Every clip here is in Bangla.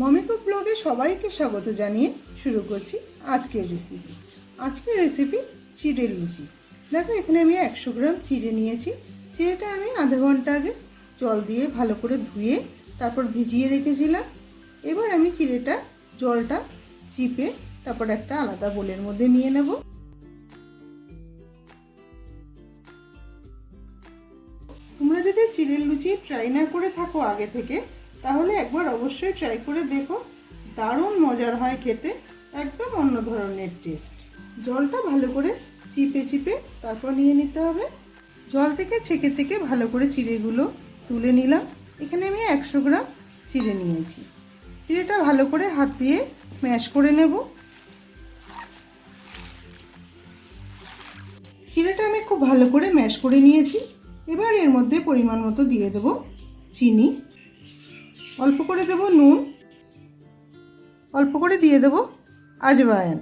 মমিকুক ব্লগে সবাইকে স্বাগত জানিয়ে শুরু করছি আজকের রেসিপি আজকের রেসিপি চিড়ের লুচি। দেখো, এখানে আমি একশো গ্রাম চিড়ে নিয়েছি। চিড়েটা আমি আধা ঘণ্টা আগে জল দিয়ে ভালো করে ধুয়ে তারপর ভিজিয়ে রেখেছিলাম। এবার আমি চিড়েটা জলটা চিপে তারপর একটা আলাদা বোলের মধ্যে নিয়ে নেব। তোমরা যদি চিড়ের লুচি ট্রাই না করে থাকো আগে থেকে তাহলে একবার অবশ্যই ট্রাই করে দেখো। দারুণ মজার হয় খেতে, একদম অন্য ধরনের টেস্ট জলটা ভালো করে চিপে চিপে তারপর নিয়ে নিতে হবে। জল থেকে ছেঁকে ছেঁকে ভালো করে চিড়েগুলো তুলে নিলাম। এখানে আমি একশো গ্রাম চিড়ে নিয়েছি। চিড়েটা ভালো করে হাত দিয়ে ম্যাশ করে নেব। চিড়েটা আমি খুব ভালো করে ম্যাশ করে নিয়েছি। এবার এর মধ্যে পরিমাণ মতো দিয়ে দেব চিনি। অল্প করে দেব নুন। অল্প করে দিয়ে দেব আজওয়াইন।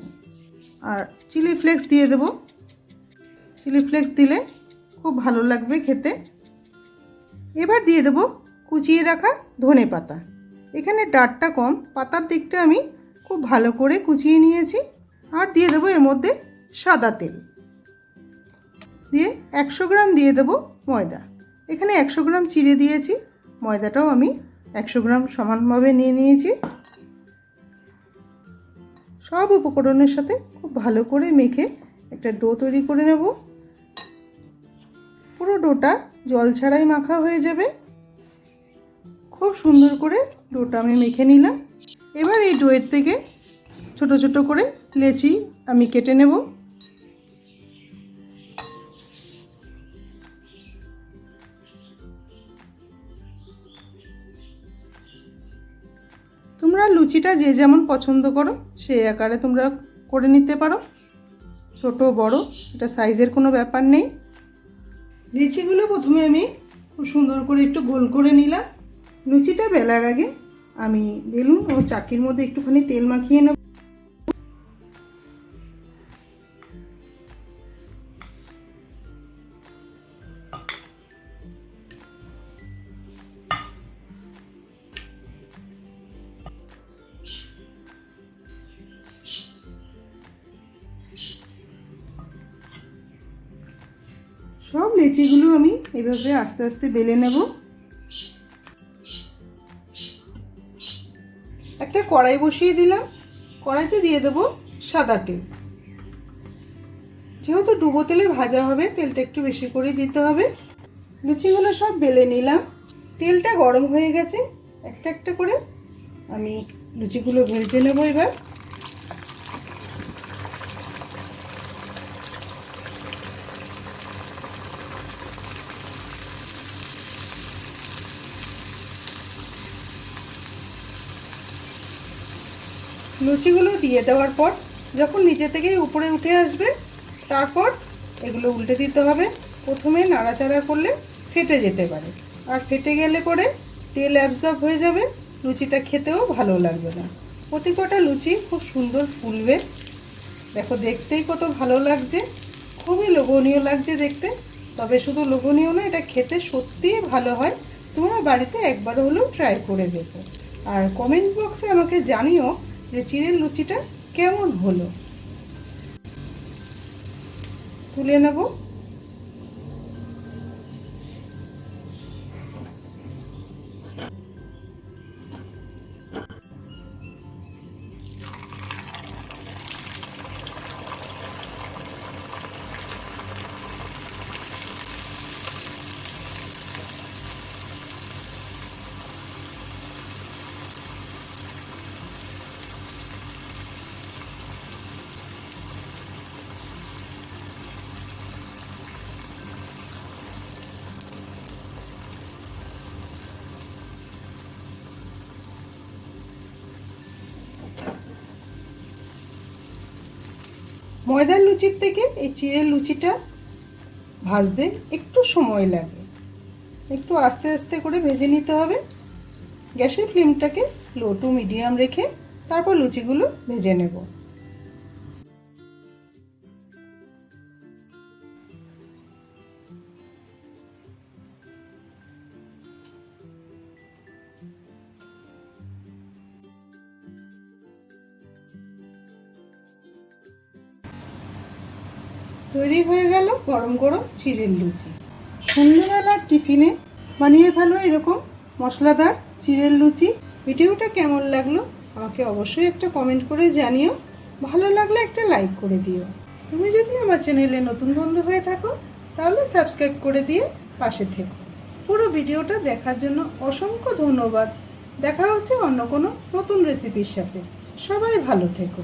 আর চিলি ফ্লেক্স দিয়ে দেব। চিলি ফ্লেক্স দিলে খুব ভালো লাগবে খেতে। এবার দিয়ে দেব কুচিয়ে রাখা ধনে পাতা। এখানে ডাঁটটা কম, পাতার দিকটা আমি খুব ভালো করে কুচিয়ে নিয়েছি। আর দিয়ে দেবো এর মধ্যে সাদা তেল। দিয়ে একশো গ্রাম দিয়ে দেবো ময়দা। এখানে একশো গ্রাম চিড়ে দিয়েছি। ময়দাটাও আমি একশো গ্রাম সমানভাবে নিয়ে নিয়েছি। সব উপকরণের সাথে খুব ভালো করে মেখে একটা ডো তৈরি করে নেব। পুরো ডোটা জল ছাড়াই মাখা হয়ে যাবে। খুব সুন্দর করে ডোটা আমি মেখে নিলাম। এবার এই ডোয়ের থেকে ছোট ছোট করে লেচি আমি কেটে নেব। তোমরা লুচিটা যে যেমন পছন্দ করো, সেই আকারে তোমরা করে নিতে পারো। ছোট, বড়, এটা সাইজের কোনো ব্যাপার নেই। লিচিগুলো প্রথমে আমি খুব সুন্দর করে একটু গোল করে নিলাম। লুচিটা বেলার আগে আমি বেলুন ও চাকির মধ্যে একটুখানি তেল মাখিয়ে নেব। সব লেচিগুলো আমি এভাবে আস্তে আস্তে বেলে নেব। একটা কড়াই বসিয়ে দিলাম। কড়াইতে দিয়ে দেব সাদা তেল। যেহেতু ডুবো তেলে ভাজা হবে, তেলটা একটু বেশি করে দিতে হবে। লুচিগুলো সব বেলে নিলাম। তেলটা গরম হয়ে গেছে। একটা একটা করে আমি লুচিগুলো ভেজে নেব এবার। লুচিগুলো দিয়ে দেওয়ার পর যখন নিচে থেকে উপরে উঠে আসবে, তারপর এগুলো উল্টে দিতে হবে। প্রথমে নাড়াচাড়া করলে ফেটে যেতে পারে। আর ফেটে গেলে পরে তেল অ্যাবজর্ব হয়ে যাবে, লুচিটা খেতেও ভালো লাগবে না। প্রতি কটা লুচি খুব সুন্দর ফুলবে। দেখো, দেখতেই কত ভালো লাগছে। খুবই লোভনীয় লাগছে দেখতে। তবে শুধু লোভনীয় না, এটা খেতে সত্যিই ভালো হয়। তোমরা বাড়িতে একবার হলেও ট্রাই করে দেখো। আর কমেন্ট বক্সে আমাকে জানিও যে চিড়ের লুচিটা কেমন হলো? তুলে নেব। ময়দার লুচির থেকে এই চিড়ের লুচিটা ভাজতে একটু সময় লাগে। একটু আস্তে আস্তে করে ভেজে নিতে হবে। গ্যাসের ফ্লেমটাকে লো টু মিডিয়াম রেখে তারপর লুচিগুলো ভেজে নেব। তৈরি হয়ে গেল গরম গরম চিড়ের লুচি। সন্ধ্যেবেলার টিফিনে বানিয়ে ফেলো এরকম মশলাদার চিড়ের লুচি। ভিডিওটা কেমন লাগল আমাকে অবশ্যই একটা কমেন্ট করে জানিও। ভালো লাগলে একটা লাইক করে দিও। তুমি যদি আমার চ্যানেলে নতুন বন্ধু হয়ে থাকো, তাহলে সাবস্ক্রাইব করে দিয়ে পাশে থেকো। পুরো ভিডিওটা দেখার জন্য অসংখ্য ধন্যবাদ। দেখা হচ্ছে অন্য কোনো নতুন রেসিপির সাথে। সবাই ভালো থেকো।